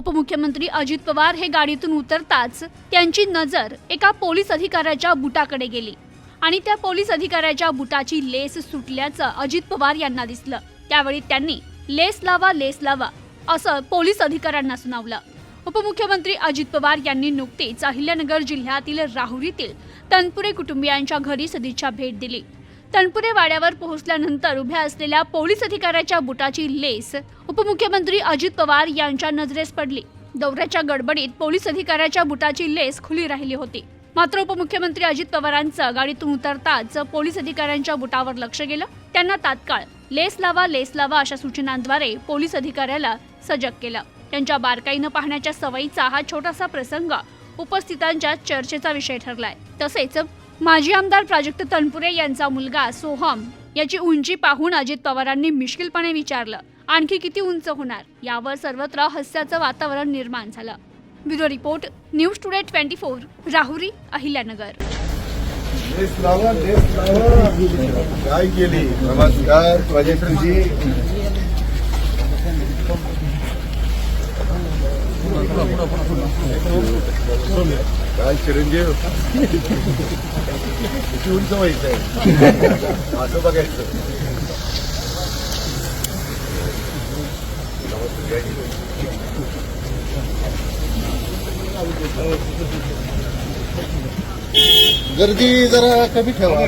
उपमुख्यमंत्री अजित पवार हे गाडीतून उतरताच त्यांची नजर एका पोलीस अधिकाऱ्याच्या बुटाकडे गेली. आणि त्या पोलीस अधिकाऱ्याच्या बुटाची लेस सुटल्याचं अजित पवार यांना दिसलं. त्यावेळी त्यांनी लेस लावा लेस लावा असं पोलीस अधिकाऱ्यांना सुनावलं. उपमुख्यमंत्री अजित पवार यांनी नुकतीच अहिल्यानगर जिल्ह्यातील राहुरीतील तनपुरे कुटुंबियांच्या घरी सदिच्छा भेट दिली. तणपुरे वाड्यावर पोहोचल्यानंतर उभ्या असलेल्या पोलीस अधिकाऱ्याच्या बुटाची लेस उपमुख्यमंत्री अजित पवार यांच्या नजरेस पडली. दौऱ्याच्या गडबडीत पोलीस अधिकाऱ्याच्या बुटाची लेस खुली राहिली होती. मात्र उपमुख्यमंत्री अजित पवारांचं गाडीतून उतरताच पोलीस अधिकाऱ्यांच्या बुटावर लक्ष गेलं. त्यांना तात्काळ लेस लावा लेस लावा अशा सूचनांद्वारे पोलीस अधिकाऱ्याला सजग केलं. त्यांच्या बारकाईनं पाहण्याच्या सवयीचा हा छोटासा प्रसंग उपस्थितांच्या चर्चेचा विषय ठरलाय. तसेच माजी आमदार प्राजक्त तनपुरे यांचा मुलगा सोहम याची उंची पाहून अजित पवारांनी मिश्किलपणे विचारलं आणखी किती उंच होणार? यावर सर्वत्र हास्याचं वातावरण निर्माण झालं. Bureau report news today twenty four Rahuri Ahilyanagar. काय केली? नमस्कार प्राजक्तजी काय चिरंजीव किती उंच व्हायचंय असं बघायचं गर्दी जरा कमी ठेवा.